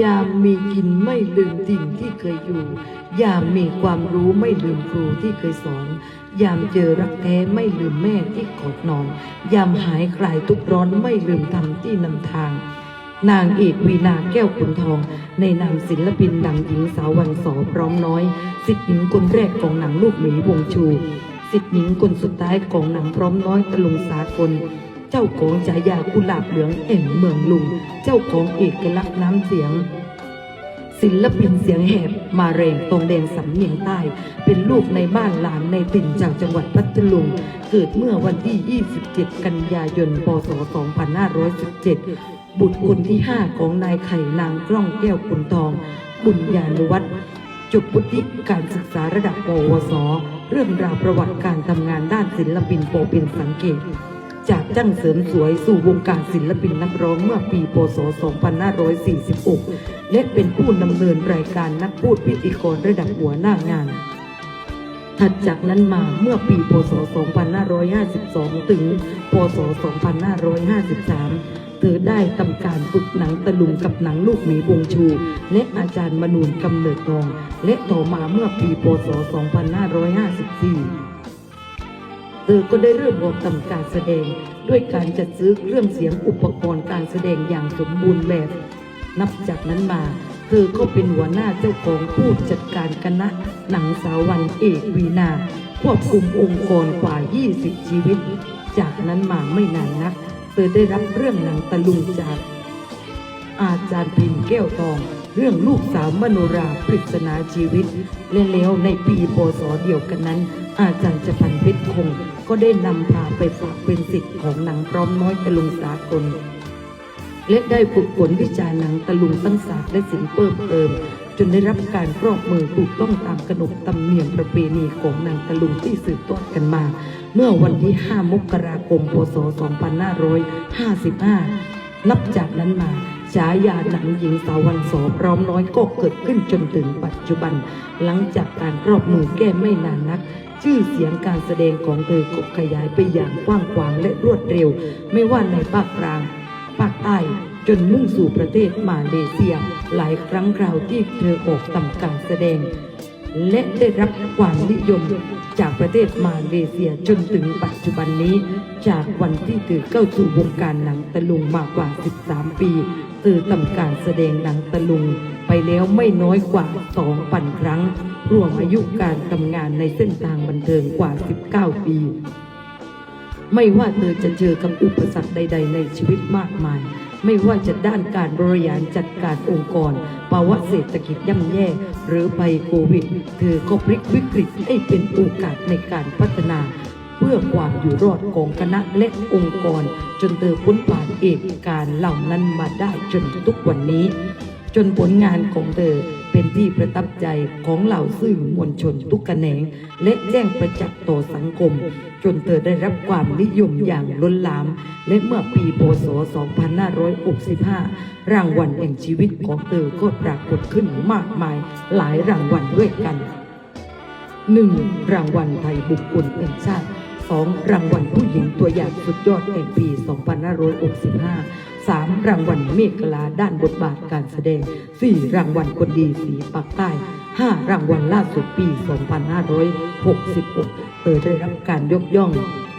ยามมีกินไม่ลืมถิ่นที่เคยอยู่ ยามมีความรู้ไม่ลืมครูที่เคยสอน ยามเจอรักแท้ไม่ลืมแม่ที่กอดนอน ยามหายคลายทุกข์ร้อนไม่ลืมธรรมที่นำทาง นางเอกวีนาแก้วขุนทอง ในนามศิลปินดังหญิงสาววันสอพร้อมน้อย สิทธิหญิงคนแรกของหนังลูกหมีวงชู สิทธิหญิงคนสุดท้ายของหนังพร้อมน้อยตะลุงสากล เจ้าของฉายากุหลาบเหลืองแห่งเมืองลุง เจ้าของเอกลักษณ์น้ำเสียง ศิลปินเสียงแหบมาแรงตรงแดงสำเนียงใต้ เป็นลูกในบ้านหลานในติ่นจากจังหวัดพัทลุง เกิดเมื่อวันที่ 27 กันยายน พศ 2517 บุตรคนที่ 5 ของนายไข่นางกล้องแก้วขุนทอง บุญญาณวัฒน์จบวุฒิการศึกษาระดับปวส เรื่องราวประวัติการทำงานด้านศิลปินโปเป็นสังเกต จากจ้างเสริมสวยสู่วงการศิลปินนักร้องเมื่อปีพศ 2546 และเป็นผู้ดำเนินรายการนักพูดพิธีกรระดับหัวหน้างาน ถัดจากนั้นมาเมื่อปีพศ 2552 ถึง พศ 2553เธอได้ทำการฝึกหนังตะลุงกับหนังลูกหมีวงชู และอาจารย์มนูนกำเนิดทอง และต่อมาเมื่อปีพศ 2554 เธอก็ได้เริ่มออกทำการแสดง ด้วยการจัดซื้อเครื่องเสียงอุปกรณ์การแสดงอย่างสมบูรณ์แบบ นับจากนั้นมา เธอก็เป็นหัวหน้าเจ้าของผู้จัดการคณะหนังสาววันเอกวีนาควบคุมองค์กรกว่า 20 ชีวิต จากนั้นมาไม่นานนัก เธอได้รับเรื่องหนังตะลุงจาก อาจารย์พิมพ์แก้วทองเรื่องลูกสาวมโนราปริศนาชีวิต และแล้วในปีพศเดียวกันนั้น อาจารย์จพันเพชรคง ก็ได้นำพาไปฝากเป็นสิทธิ์ของหนังพร้อมน้อยตะลุงสากล และได้ฝึกฝนวิชาหนังตะลุงตั้งศาสตร์และศิลป์เพิ่มเติม จนได้รับการครอบมือถูกต้องตามขนบธรรมเนียมประเพณีของหนังตะลุงที่สืบทอดกันมา เมื่อวันที่ 5 มกราคม พศ 2555 นับจากนั้นมา ฉายาหนังหญิงสาววันโสพร้อมน้อยก็เกิดขึ้นจนถึงปัจจุบัน หลังจากการครอบมือแก้ไม่นานนัก ชื่อเสียงการแสดงของเธอก็ขยายไปอย่างกว้างขวางและรวดเร็ว ไม่ว่าในภาคกลางภาคใต้จนมุ่งสู่ประเทศมาเลเซีย หลายครั้งคราวที่เธอออกทำการแสดง และได้รับความนิยมจากประเทศมาเลเซียจนถึงปัจจุบันนี้ จากวันที่เธอเข้าสู่วงการหนังตะลุงมากกว่า 13 ปีเธอทำการแสดงหนังตะลุงไปแล้วไม่น้อยกว่า 2,000 ครั้ง รวมอายุการทำงานในเส้นทางบันเทิงกว่า 19 ปี ไม่ว่าเธอจะเจอกับอุปสรรคใด ๆ ในชีวิตมากมาย ไม่ว่าจะด้านการบริหารจัดการองค์กร ภาวะเศรษฐกิจย่ำแย่ หรือภัยโควิด เธอก็พลิกวิกฤตให้เป็นโอกาสในการพัฒนา เพื่อความอยู่รอดของคณะและองค์กร จนเธอพ้นผ่านเหตุการณ์เหล่านั้นมาได้จนทุกวันนี้ จนผลงานของเธอเป็นที่ประทับใจของเหล่าสื่อมวลชนทุกแขนง และแจ้งประจักษ์ต่อสังคม จนเธอได้รับความนิยมอย่างล้นหลาม และเมื่อปีพศ 2565 รางวัลแห่งชีวิตของเธอก็ปรากฏขึ้นมากมายหลายรางวัลด้วยกัน 1. รางวัลไทยบุคคลแห่งชาติ 2. รางวัลผู้หญิงตัวอย่างสุดยอดแห่งปี 2565 3. รางวัลเมฆลาด้านบทบาทการแสดง 4. รางวัลคนดีสีปากใต้ 5. รางวัลล่าสุดปี 2566 เธอได้รับการยกย่อง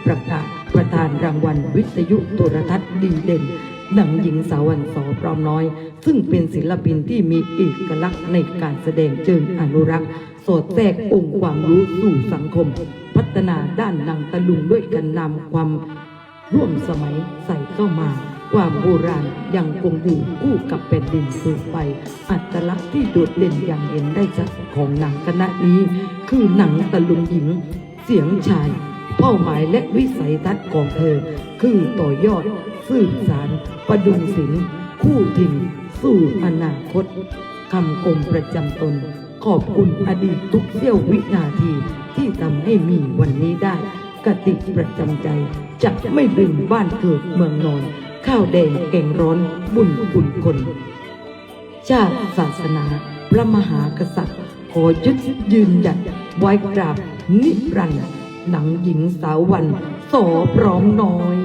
ประกาศประธานรางวัลวิทยุโทรทัศน์ดีเด่น หนังหญิงสาวันสอพร้อมน้อย ซึ่งเป็นศิลปินที่มีเอกลักษณ์ในการแสดงเชิงอนุรักษ์ สอดแทรกองค์ความรู้สู่สังคม พัฒนาด้านหนังตะลุงด้วยการนำความร่วมสมัยใส่เข้ามา ความโบราณยังคงอยู่คู่กับแผ่นดินสืบไป อัตลักษณ์ที่โดดเด่นอย่างเห็นได้ชัดของหนังคณะนี้ คือหนังตะลุงหญิง เสียงชาย ป้าหมายและวิสัยทัศน์ของเธอ คือต่อยอดสืบสารประดุงศิลป์คู่ถิ่นสู่อนาคตคำคมประจำตน ขอบคุณอดีตทุกเสี้ยววินาทีที่ทำให้มีวันนี้ได้กติกประจำใจจะไม่ลืมบ้านเกิดเมืองนอน ข้าวแดงแกงร้อนบุญคุณคนชาติศาสนา พระมหากษัตริย์ ขอยึดยืนหยัดไว้กราบนิรันดร์ หนังหญิงสาววันโสพร้อมน้อย